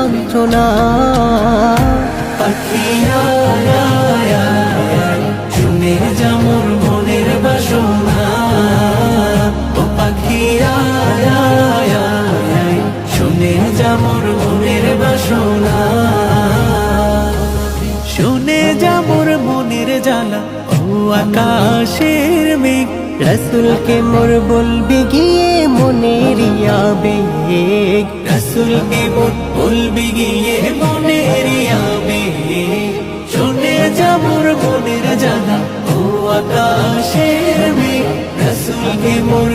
যন্ত্রণা। শুনে যামর মনের জ্বালা ও আকাশের মেঘ। রসুলকে মোর বলবি গিয়ে মনেরিয়া বেগ রসুলকে বলবি গিয়ে মনের বেগ শুনে যাবর মনের জানা, ও আকাশের মেঘ রসুলকে মোর